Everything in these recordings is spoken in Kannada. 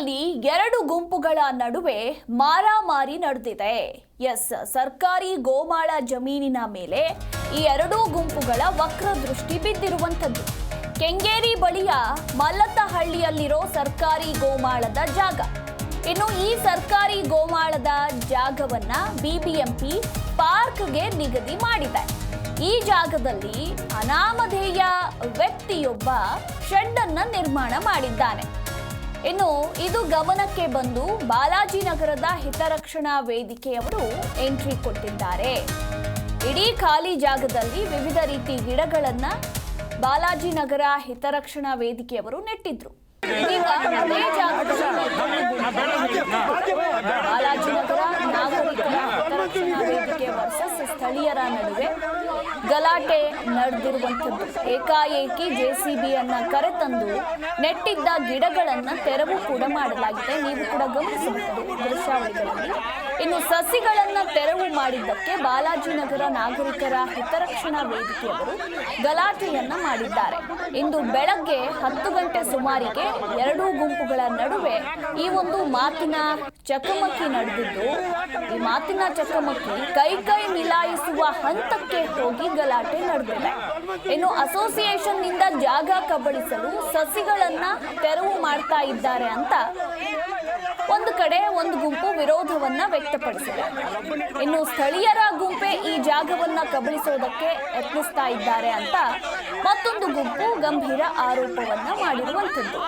ಬೆಂಗಳೂರಿನಲ್ಲಿ ಎರಡು ಗುಂಪುಗಳ ನಡುವೆ ಮಾರಾಮಾರಿ ನಡೆದಿದೆ. ಎಸ್, ಸರ್ಕಾರಿ ಗೋಮಾಳ ಜಮೀನಿನ ಮೇಲೆ ಈ ಎರಡೂ ಗುಂಪುಗಳ ವಕ್ರದೃಷ್ಟಿ ಬಿದ್ದಿರುವಂಥದ್ದು. ಕೆಂಗೇರಿ ಬಳಿಯ ಮಲ್ಲತ್ತಹಳ್ಳಿಯಲ್ಲಿರೋ ಸರ್ಕಾರಿ ಗೋಮಾಳದ ಜಾಗ. ಇನ್ನು ಈ ಸರ್ಕಾರಿ ಗೋಮಾಳದ ಜಾಗವನ್ನ ಬಿಬಿಎಂಪಿ ಪಾರ್ಕ್ಗೆ ನಿಗದಿ ಮಾಡಿದೆ. ಈ ಜಾಗದಲ್ಲಿ ಅನಾಮಧೇಯ ವ್ಯಕ್ತಿಯೊಬ್ಬ ಶೆಡ್ ಅನ್ನ ನಿರ್ಮಾಣ ಮಾಡಿದ್ದಾನೆ. ಇನ್ನು ಇದು ಗಮನಕ್ಕೆ ಬಂದು ಬಾಲಾಜಿನಗರದ ಹಿತರಕ್ಷಣಾ ವೇದಿಕೆಯವರು ಎಂಟ್ರಿ ಕೊಟ್ಟಿದ್ದಾರೆ. ಇಡೀ ಖಾಲಿ ಜಾಗದಲ್ಲಿ ವಿವಿಧ ರೀತಿ ಗಿಡಗಳನ್ನ ಬಾಲಾಜಿನಗರ ಹಿತರಕ್ಷಣಾ ವೇದಿಕೆಯವರು ನೆಟ್ಟಿದ್ರು. ಈಗ ಬಾಲಾಜಿನಗರ ನಾಗರಿಕರ ವೇದಿಕೆ ಸ್ಥಳೀಯರ ನಡುವೆ ಗಲಾಟೆ ನಡೆದಿರುವಂಥದ್ದು. ಏಕಾಏಕಿ ಜೆಸಿಬಿಯನ್ನ ಕರೆತಂದು ನೆಟ್ಟಿದ್ದ ಗಿಡಗಳನ್ನು ತೆರವು ಕೂಡ ಮಾಡಲಾಗಿದೆ. ನೀವು ಕೂಡ ಗಮನಿಸಬಹುದು. ದೃಶ್ಯಾವಳಿಗಳಲ್ಲಿ ಇನ್ನು ಸಸಿಗಳನ್ನ ತೆರವು ಮಾಡಿದ್ದಕ್ಕೆ ಬಾಲಾಜಿನಗರ ನಾಗರಿಕರ ಹಿತರಕ್ಷಣಾ ವೇದಿಕೆಯವರು ಗಲಾಟೆಯನ್ನ ಮಾಡಿದ್ದಾರೆ. ಇಂದು ಬೆಳಗ್ಗೆ ಹತ್ತು ಗಂಟೆ ಸುಮಾರಿಗೆ ಎರಡೂ ಗುಂಪುಗಳ ನಡುವೆ ಈ ಒಂದು ಮಾತಿನ ಚಕಮಕಿ ನಡೆದಿದ್ದು, ಈ ಮಾತಿನ ಚಕಮಕಿ ಕೈ ಕೈ ಮಿಲಾಯಿಸುವ ಹಂತಕ್ಕೆ ಹೋಗಿ ಗಲಾಟೆ ನಡೆದಿದೆ. ಇನ್ನು ಅಸೋಸಿಯೇಷನ್ನಿಂದ ಜಾಗ ಕಬಳಿಸಲು ಸಸಿಗಳನ್ನ ತೆರವು ಮಾಡ್ತಾ ಇದ್ದಾರೆ ಅಂತ ಒಂದು ಕಡೆ ಒಂದು ಗುಂಪು ವಿರೋಧವನ್ನ ವ್ಯಕ್ತಪಡಿಸಿದೆ. ಇನ್ನು ಸ್ಥಳೀಯರ ಗುಂಪೆ ಈ ಜಾಗವನ್ನ ಕಬಳಿಸೋದಕ್ಕೆ ಯತ್ನಿಸ್ತಾ ಇದ್ದಾರೆ ಅಂತ ಮತ್ತೊಂದು ಗುಂಪು ಗಂಭೀರ ಆರೋಪವನ್ನ ಮಾಡಿರುವಂಥದ್ದು.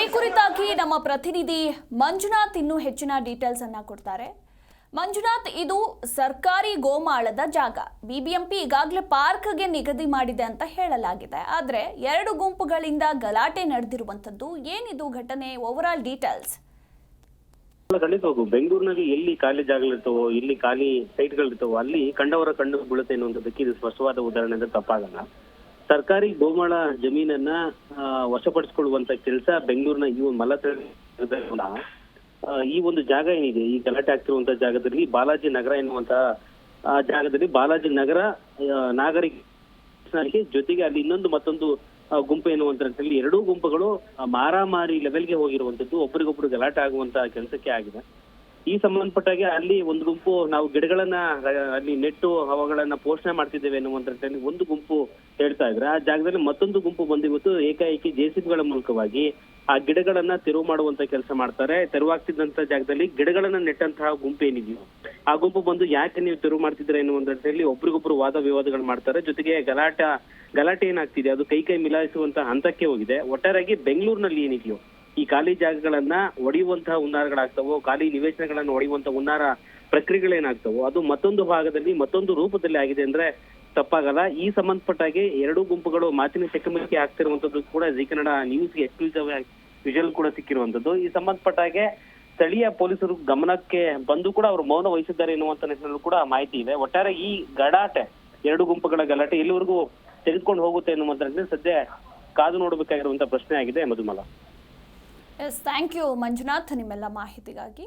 ಈ ಕುರಿತಾಗಿ ನಮ್ಮ ಪ್ರತಿನಿಧಿ ಮಂಜುನಾಥ್ ಇನ್ನೂ ಹೆಚ್ಚಿನ ಡೀಟೇಲ್ಸ್ ಅನ್ನ ಕೊಡ್ತಾರೆ. ಮಂಜುನಾಥ್, ಇದು ಸರ್ಕಾರಿ ಗೋಮಾಳದ ಜಾಗ. ಬಿಬಿಎಂಪಿ ಈಗಾಗಲೇ ಪಾರ್ಕ್ಗೆ ನಿಗದಿ ಮಾಡಿದೆ ಅಂತ ಹೇಳಲಾಗಿದೆ. ಆದರೆ ಎರಡು ಗುಂಪುಗಳಿಂದ ಗಲಾಟೆ ನಡೆದಿರುವಂತದ್ದು ಏನಿದು ಘಟನೆ? ಓವರ್ ಡೀಟೇಲ್ಸ್ ಖಂಡಿತವಾಗೂ ಬೆಂಗಳೂರಿನಲ್ಲಿ ಎಲ್ಲಿ ಖಾಲಿ ಜಾಗಗಳಿರ್ತವೋ, ಎಲ್ಲಿ ಖಾಲಿ ಸೈಟ್ಗಳಿರ್ತವೋ ಅಲ್ಲಿ ಕಂಡವರ ಕಣ್ಣು ಬೀಳುತ್ತೆ ಅನ್ನುವಂಥದ್ದಕ್ಕೆ ಇದು ಸ್ಪಷ್ಟವಾದ ಉದಾಹರಣೆ ಅಂದ್ರೆ ತಪ್ಪಾಗಲ್ಲ. ಸರ್ಕಾರಿ ಗೋಮಾಳ ಜಮೀನನ್ನ ವಶಪಡಿಸಿಕೊಳ್ಳುವಂತ ಕೆಲಸ ಬೆಂಗಳೂರಿನ ಈ ಒಂದು ಮಲ ಕೂಡ ಈ ಒಂದು ಜಾಗ ಏನಿದೆ, ಈ ಗಲಾಟೆ ಆಗ್ತಿರುವಂತ ಜಾಗದಲ್ಲಿ ಬಾಲಾಜಿ ನಗರ ಎನ್ನುವಂತ, ಆ ಜಾಗದಲ್ಲಿ ಬಾಲಾಜಿ ನಗರ ನಾಗರಿಕ ಜೊತೆಗೆ ಅಲ್ಲಿ ಇನ್ನೊಂದು ಮತ್ತೊಂದು ಗುಂಪು ಎನ್ನುವಂತಲ್ಲಿ ಎರಡೂ ಗುಂಪುಗಳು ಆ, ಮಾರಾಮಾರಿ ಲೆವೆಲ್ಗೆ ಹೋಗಿರುವಂತದ್ದು ಒಬ್ಬರಿಗೊಬ್ಬರು ಗಲಾಟೆ ಆಗುವಂತಹ ಕೆಲಸಕ್ಕೆ ಆಗಿದೆ. ಈ ಸಂಬಂಧಪಟ್ಟಾಗೆ ಅಲ್ಲಿ ಒಂದು ಗುಂಪು ನಾವು ಗಿಡಗಳನ್ನ, ಅಲ್ಲಿ ನೆಟ್ಟು ಅವುಗಳನ್ನ ಪೋಷಣೆ ಮಾಡ್ತಿದ್ದೇವೆ ಎನ್ನುವಂತರಲ್ಲಿ ಒಂದು ಗುಂಪು ಹೇಳ್ತಾ ಇದ್ರೆ. ಆ ಜಾಗದಲ್ಲಿ ಮತ್ತೊಂದು ಗುಂಪು ಬಂದಿವತ್ತು ಏಕಾಏಕಿ ಜೆಸಿಬಿಗಳ ಮೂಲಕವಾಗಿ ಆ ಗಿಡಗಳನ್ನ ತೆರವು ಮಾಡುವಂತ ಕೆಲಸ ಮಾಡ್ತಾರೆ. ತೆರವಾಗ್ತಿದ್ದಂತ ಜಾಗದಲ್ಲಿ ಗಿಡಗಳನ್ನ ನೆಟ್ಟಂತಹ ಗುಂಪು ಏನಿದೆಯೋ, ಆ ಗುಂಪು ಬಂದು ಯಾಕೆ ನೀವು ತೆರವು ಮಾಡ್ತಿದ್ರೆ ಅನ್ನುವಂತ ಹೇಳಿ ಒಬ್ರಿಗೊಬ್ರು ವಾದ ವಿವಾದಗಳು ಮಾಡ್ತಾರೆ. ಜೊತೆಗೆ ಗಲಾಟ, ಗಲಾಟೆ ಏನಾಗ್ತಿದೆ? ಅದು ಕೈ ಕೈ ಮಿಲಾಯಿಸುವಂತ ಹಂತಕ್ಕೆ ಹೋಗಿದೆ. ಒಟ್ಟಾರೆಯಾಗಿ ಬೆಂಗಳೂರಿನಲ್ಲಿ ಏನಿದೆಯೋ ಈ ಖಾಲಿ ಜಾಗಗಳನ್ನ ಒಡೆಯುವಂತಹ ಹುನ್ನಾರಗಳಾಗ್ತವೋ, ಖಾಲಿ ನಿವೇಶನಗಳನ್ನ ಒಡೆಯುವಂತಹ ಹುನ್ನಾರ ಪ್ರಕ್ರಿಯೆಗಳೇನಾಗ್ತವೋ, ಅದು ಮತ್ತೊಂದು ಭಾಗದಲ್ಲಿ ಮತ್ತೊಂದು ರೂಪದಲ್ಲಿ ಆಗಿದೆ ಅಂದ್ರೆ ತಪ್ಪಾಗಲ್ಲ. ಈ ಸಂಬಂಧಪಟ್ಟಾಗೆ ಎರಡೂ ಗುಂಪುಗಳು ಮಾತಿನ ಚಕಮಕಿ ಆಗ್ತಿರುವಂತದ್ದು ಕೂಡ ಜಿ ಕನ್ನಡ ನ್ಯೂಸ್ಗೆ ಎಕ್ಸ್ಕ್ಲೂಸಿವ್ ವಿಜುವಲ್ ಕೂಡ ಸಿಕ್ಕಿರುವಂತದ್ದು. ಈ ಸಂಬಂಧಪಟ್ಟಾಗೆ ಸ್ಥಳೀಯ ಪೊಲೀಸರು ಗಮನಕ್ಕೆ ಬಂದು ಕೂಡ ಅವರು ಮೌನ ವಹಿಸಿದ್ದಾರೆ ಎನ್ನುವಂತ ನಿಟ್ಟಿನಲ್ಲೂ ಕೂಡ ಮಾಹಿತಿ ಇದೆ. ಒಟ್ಟಾರೆ ಈ ಗಡಾಟೆ, ಎರಡು ಗುಂಪುಗಳ ಗಲಾಟೆ ಇಲ್ಲಿವರೆಗೂ ತೆಗೆದುಕೊಂಡು ಹೋಗುತ್ತೆ ಎನ್ನುವಂತ ಸದ್ಯ ಕಾದು ನೋಡಬೇಕಾಗಿರುವಂತ ಪ್ರಶ್ನೆ ಆಗಿದೆ ಮಧುಮಲ. ಎಸ್ ಥ್ಯಾಂಕ್ ಯು ಮಂಜುನಾಥ್ ನಿಮ್ಮೆಲ್ಲ ಮಾಹಿತಿಗಾಗಿ